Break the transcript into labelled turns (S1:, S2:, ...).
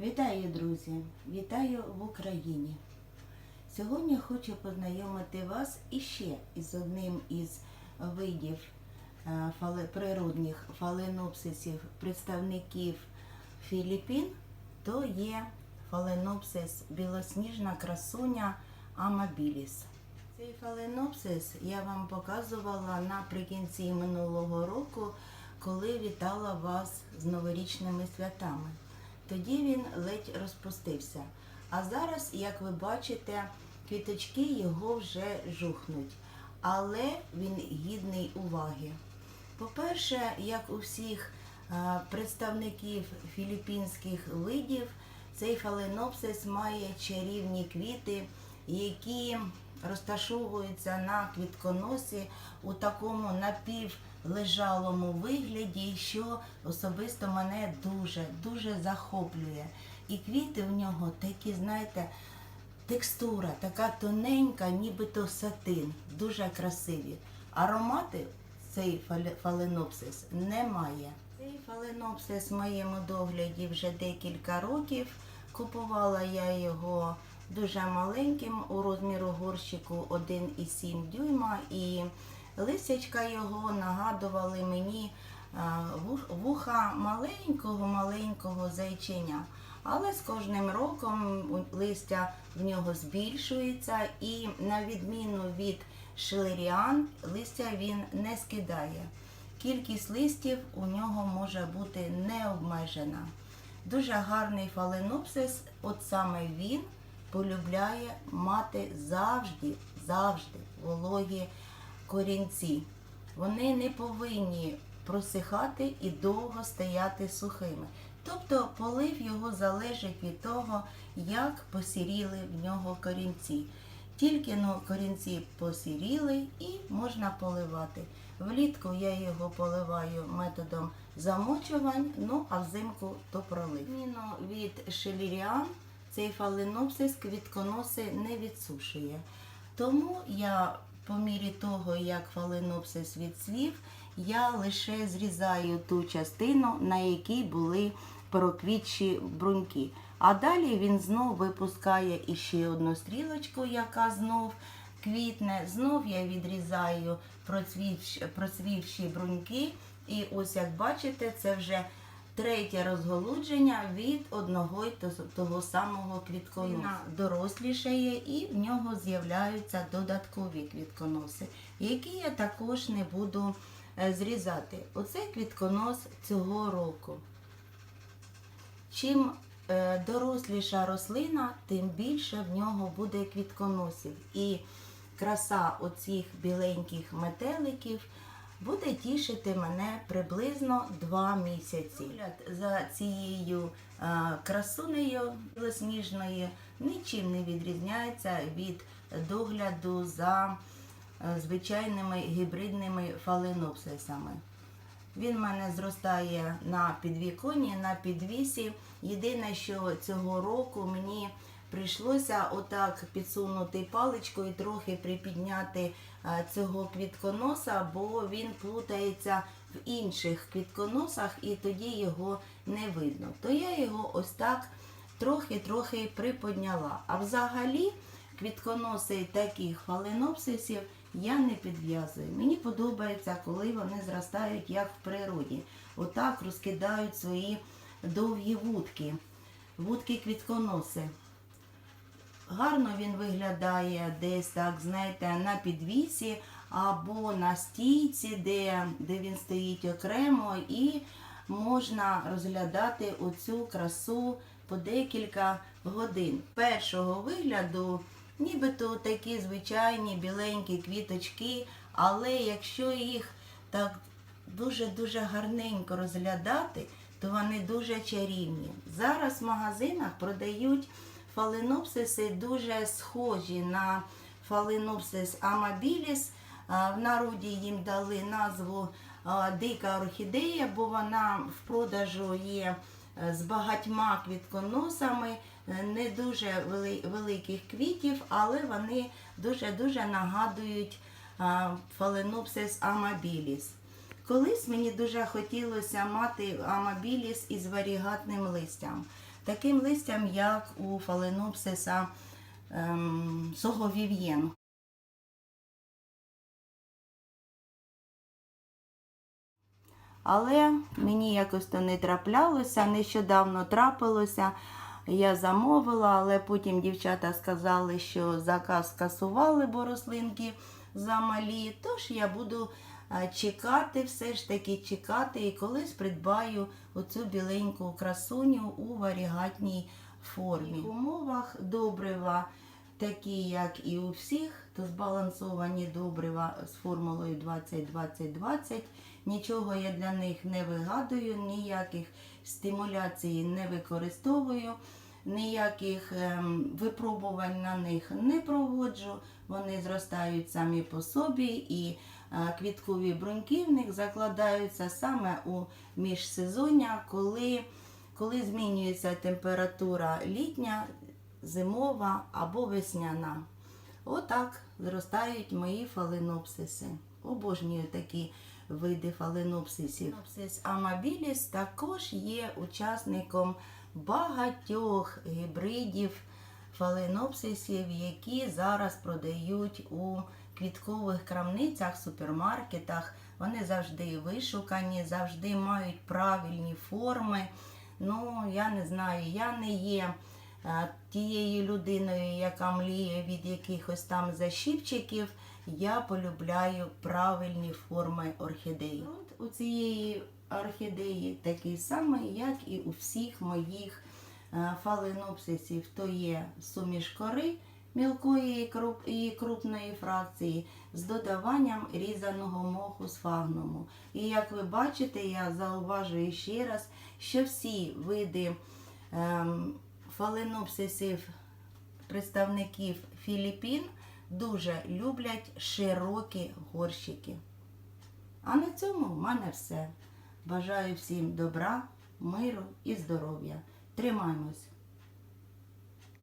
S1: Вітаю, друзі! Вітаю в Україні. Сьогодні хочу познайомити вас іще із одним із видів е, природних фаленопсисів, представників Філіппін, то є фаленопсис білосніжна красуня Амабіліс. Цей фаленопсис я вам показувала наприкінці минулого року, коли вітала вас з новорічними святами. Тоді він ледь розпустився. А зараз, як ви бачите, квіточки його вже жухнуть, але він гідний уваги. По-перше, як у всіх е, представників філіппінських видів, цей фаленопсис має чарівні квіти, які розташовуються на квітконосі у такому напівлежалому вигляді, що особисто мене дуже, дуже захоплює. І квіти в нього такі, знаєте, текстура така тоненька, нібито сатин, дуже красиві. Аромати цей фаленопсис не має. Цей фаленопсис в моєму догляді вже декілька років. Купувала я його дуже маленьким у розміру горщику 1,7 дюйма і лисячка його нагадували мені вуха маленького-маленького зайчиня. Але з кожним роком листя в нього збільшується і на відміну від шилеріан, листя він не скидає. Кількість листів у нього може бути необмежена. Дуже гарний фаленопсис, от саме він полюбляє мати завжди, завжди вологі корінці. Вони не повинні просихати і довго стояти сухими. Тобто полив його залежить від того, як посіріли в нього корінці. Тільки ну, корінці посіріли і можна поливати. Влітку я його поливаю методом замочувань, ну а взимку то пролив. Зміну від шеліріан цей фаленопсис квітконоси не відсушує. Тому я по мірі того, як фаленопсис відцвів, я лише зрізаю ту частину, на якій були проквітчі бруньки. А далі він знов випускає іще одну стрілочку, яка знов квітне. Знов я відрізаю процвівші бруньки. І ось як бачите, це вже третє розголудження від одного й того самого квітконоса. Дорослішає і в нього з'являються додаткові квітконоси, які я також не буду е, зрізати. Оце квітконос цього року. Чим е, доросліша рослина, тим більше в нього буде квітконосів. І краса оцих біленьких метеликів буде тішити мене приблизно два місяці. Догляд За цією е, красунею білосніжною нічим не відрізняється від догляду за е, звичайними гібридними фаленопсисами. Він в мене зростає на підвіконні, на підвісі. Єдине, що цього року мені прийшлося отак підсунути паличку і трохи припідняти е, цього квітконоса, бо він плутається в інших квітконосах і тоді його не видно. То я його ось так трохи-трохи приподняла. А взагалі квітконоси таких фаленопсисів я не підв'язую. Мені подобається, коли вони зростають як в природі. Отак розкидають свої довгі вудки, вудки квітконоси. Гарно він виглядає десь так, знаєте, на підвісі або на стійці, де, де він стоїть окремо, і можна розглядати оцю красу по декілька годин. Першого вигляду, нібито такі звичайні біленькі квіточки, але якщо їх так дуже-дуже гарненько розглядати, то вони дуже чарівні. Зараз в магазинах продають фаленопсиси дуже схожі на фаленопсис амабіліс. В народі їм дали назву дика орхідея, бо вона в продажу є е, з багатьма квітконосами, е, не дуже великих квітів, але вони дуже-дуже нагадують фаленопсис амабіліс. Колись мені дуже хотілося мати амабіліс із варігатним листям. Таким листям, як у фаленопсиса ем, соговів'єн. Але мені якось то не траплялося, нещодавно трапилося. Я замовила, але потім дівчата сказали, що заказ скасували, бо рослинки замалі. Тож я буду чекати, все ж таки чекати і колись придбаю оцю біленьку красуню у варігатній формі. В умовах добрива, такі як і у всіх, то збалансовані добрива з формулою 20-20-20. Нічого я для них не вигадую, ніяких стимуляцій не використовую, ніяких ем, випробувань на них не проводжу. Вони зростають самі по собі і квіткові бруньки в них закладаються саме у міжсезоння, коли, коли змінюється температура літня, зимова або весняна. Отак зростають мої фаленопсиси. Обожнюю такі види фаленопсисів. Фаленопсис амабіліс також є учасником багатьох гібридів фаленопсисів, які зараз продають у квіткових крамницях, супермаркетах. Вони завжди вишукані, завжди мають правильні форми. Ну, я не знаю, я не є е, тією людиною, яка мліє від якихось там защіпчиків. Я полюбляю правильні форми орхідеї. От у цієї орхідеї такий самий, як і у всіх моїх е, фаленопсисів. То є суміш кори мілкої і крупної фракції з додаванням різаного моху з фагнуму. І як ви бачите, я зауважую ще раз, що всі види ем, фаленопсисів представників Філіппін дуже люблять широкі горщики. А на цьому в мене все. Бажаю всім добра, миру і здоров'я. Тримаймось!